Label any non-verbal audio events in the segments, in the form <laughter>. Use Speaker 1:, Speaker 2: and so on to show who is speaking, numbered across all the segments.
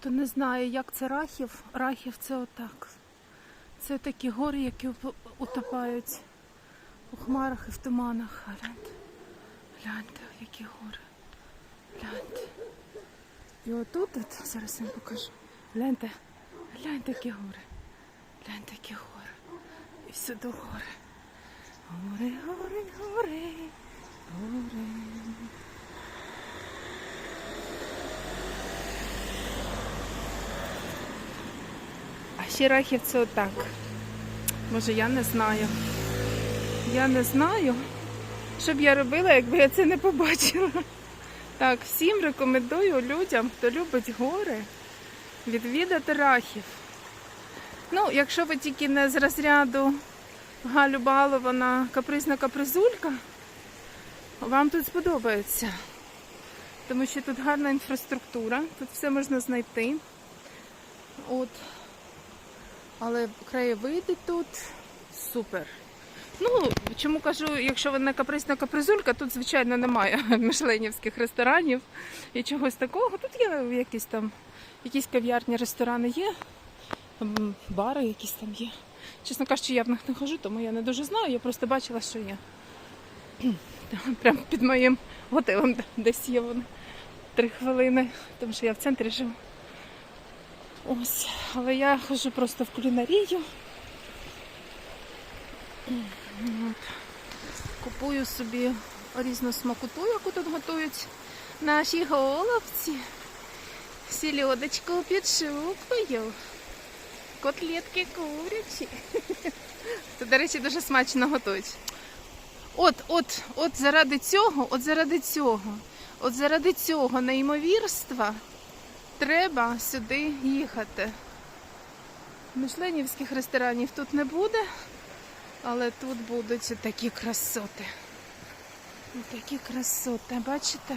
Speaker 1: Хто не знає, як це рахів, рахів це отак. Це такі гори, які утопають у хмарах і в туманах. Гляньте, гляньте, які гори. Гляньте. І отут, от, зараз я вам покажу. Гляньте, гляньте, які гори. Гляньте, які гори. І всюди гори. Гори, гори, гори, гори. А ще рахів це отак. Може, я не знаю. Я не знаю, що б я робила, якби я це не побачила. Так, всім рекомендую людям, хто любить гори, відвідати рахів. Ну, якщо ви тільки не з розряду Галю Балована капризна капризулька, вам тут сподобається. Тому що тут гарна інфраструктура, тут все можна знайти. От. Але краєвиди тут супер. Ну, чому кажу, якщо ви не капризна капризулька, тут, звичайно, немає <laughs> мишленівських ресторанів і чогось такого. Тут є якісь там, якісь кав'ярні, ресторани є, бари якісь там є. Чесно кажучи, я в них не хожу, тому я не дуже знаю. Я просто бачила, що є. <clears throat> Прямо під моїм готелем десь є вони. Три хвилини, тому що я в центрі живу. Ось, але я ходжу просто в кулінарію. От. Купую собі різну смакоту, яку тут готують наші головці. Сільодочку під шубою. Котлетки курячі. Це, до речі, дуже смачно готують. От, от, от заради цього, от заради цього, от заради цього неймовірства треба сюди їхати. Мишленівських ресторанів тут не буде, але тут будуть такі красоти. Такі красоти, бачите?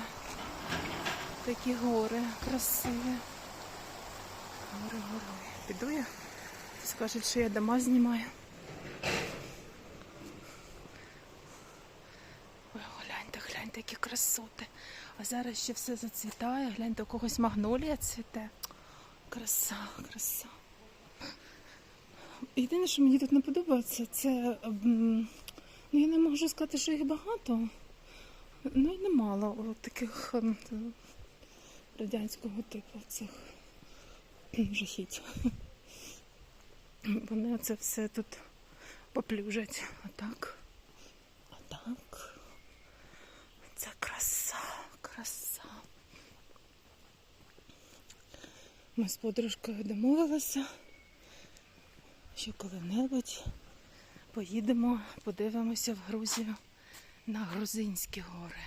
Speaker 1: Такі гори красиві. Гори, гори. Піду я. Скажуть, що я дома знімаю. Ой, гляньте, гляньте, які красоти. А зараз ще все зацвітає. Гляньте, у когось магнолія цвіте. Краса, краса. Єдине, що мені тут не подобається, це. Ну, я не можу сказати, що їх багато. Ну і немало таких ем, радянського типу цих жахіть. Вони це все тут поплюжать. Отак. Отак. Це краса, краса. Ми з подружкою домовилися, що коли-небудь поїдемо, подивимося в Грузію на грузинські гори.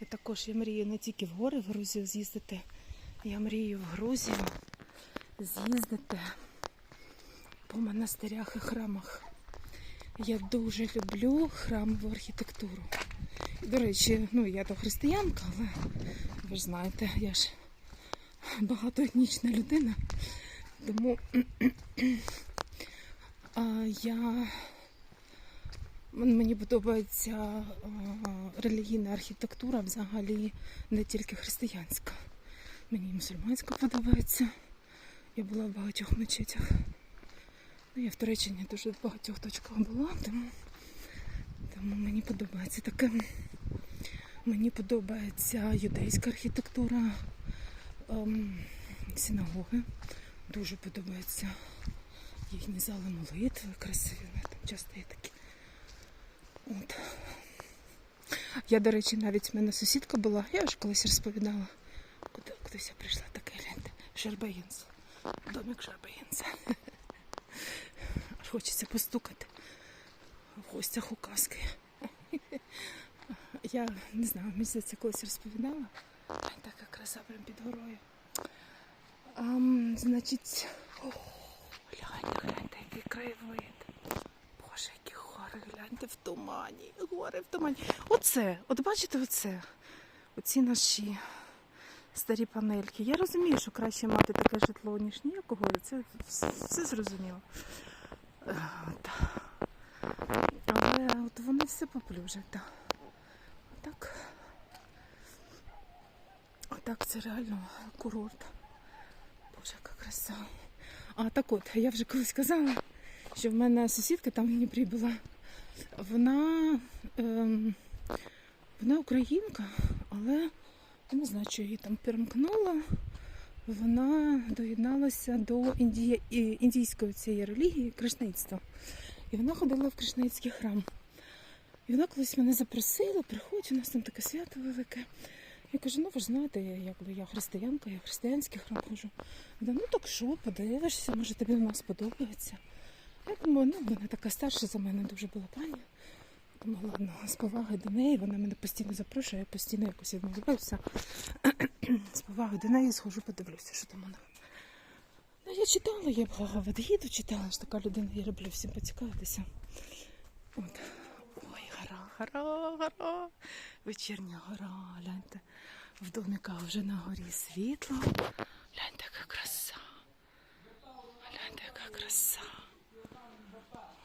Speaker 1: Я також я мрію не тільки в гори в Грузію з'їздити, я мрію в Грузію з'їздити по монастирях і храмах. Я дуже люблю храмову архітектуру. До речі, ну я то християнка, але ви ж знаєте, я ж багатоетнічна людина. Тому а, я мені подобається а, релігійна архітектура взагалі не тільки християнська. Мені і мусульманська подобається. Я була в багатьох мечетях. Ну, я в Туреччині дуже в багатьох точках була, тому, мені подобається таке. Мені подобається юдейська архітектура, ем, синагоги. Дуже подобаються їхні зали молитви, красиві, там часто є такі. От. Я, до речі, навіть в мене сусідка була, я ж колись розповідала, куди я прийшла таке гляньте. Шербаїнс. Домик Шербаїнса. Аж <laughs> хочеться постукати в гостях у казки. Я не знаю, мені здається, колись розповідала. Така краса прям під горою. Ам, значить, о, гляньте, гляньте, який краєвид. Боже, які гори, гляньте в тумані. Гори в тумані. Оце, от бачите, оце. Оці наші старі панельки. Я розумію, що краще мати таке житло, ніж ніякого, це все, зрозуміло. Е, от. Але от вони все поплюжать. Так. Так, Отак це реально курорт. Боже, яка краса. А так от, я вже колись казала, що в мене сусідка там в Дніпрі була. Вона, ем, вона українка, але я не знаю, що її там перемкнуло. Вона доєдналася до індії, індійської цієї релігії, кришнаїцтва. І вона ходила в кришнаїцький храм. І вона колись мене запросила, приходь, у нас там таке свято велике. Я кажу, ну ви ж знаєте, якби я християнка, я християнський храм ходжу. Вона, ну так що, подивишся, може тобі у нас подобається. Я думаю, ну вона така старша за мене дуже була пані. Думаю, ладно, з поваги до неї, вона мене постійно запрошує, я постійно якось відмовляюся. з поваги до неї схожу, подивлюся, що там вона. Ну, я читала, я Бхагавадгіту читала, ж така людина, я люблю всім поцікавитися. Гора, гора. Вечірня гора, гляньте. В домиках вже на горі світло. Гляньте, яка краса. Гляньте, яка краса.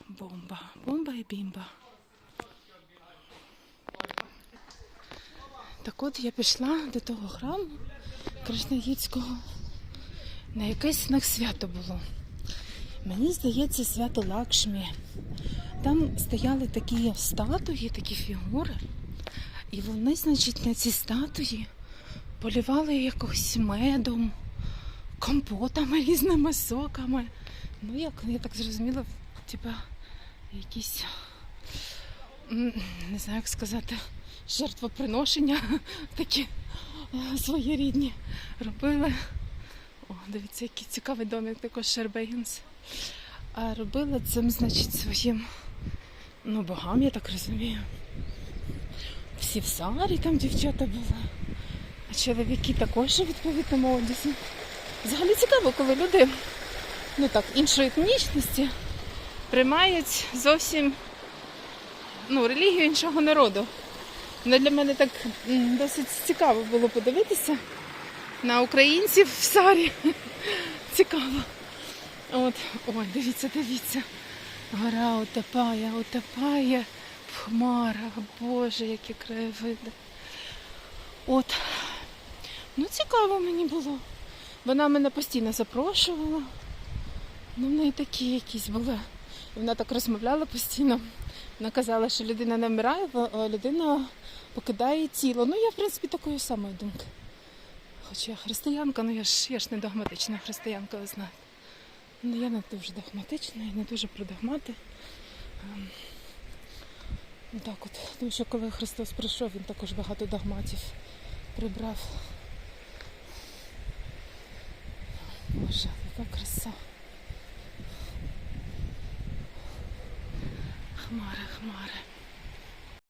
Speaker 1: Бомба, бомба і бімба. Так от я пішла до того храму Кришнаїцького. На якесь на свято було. Мені здається, свято Лакшмі. Там стояли такі статуї, такі фігури. І вони, значить, на ці статуї полівали якось медом, компотами, різними соками. Ну, як я так зрозуміла, типа якісь, не знаю, як сказати, жертвоприношення <laughs> такі е, своєрідні робили. О, дивіться, який цікавий домик, також Шербегінс. А робили цим, значить, своїм ну, богам, я так розумію. Всі в сарі там дівчата були. А чоловіки також у відповідному одязі. Взагалі цікаво, коли люди ну так, іншої етнічності приймають зовсім ну, релігію іншого народу. Ну, для мене так досить цікаво було подивитися на українців в сарі. <laughs> Цікаво. От, ой, дивіться, дивіться. Гора утопає, утопає в хмарах. Боже, які краєвиди. От. Ну, цікаво мені було. Вона мене постійно запрошувала. Ну, в неї такі якісь були. Вона так розмовляла постійно. Вона казала, що людина не вмирає, а людина покидає тіло. Ну, я, в принципі, такої самої думки. Хоч я християнка, ну я ж, я ж не догматична християнка, ви знаєте. Ну, я не дуже догматична, я не дуже про догмати. Ем, ну, Так от, тому що коли Христос прийшов, він також багато догматів прибрав. Боже, яка краса. Хмари, хмари.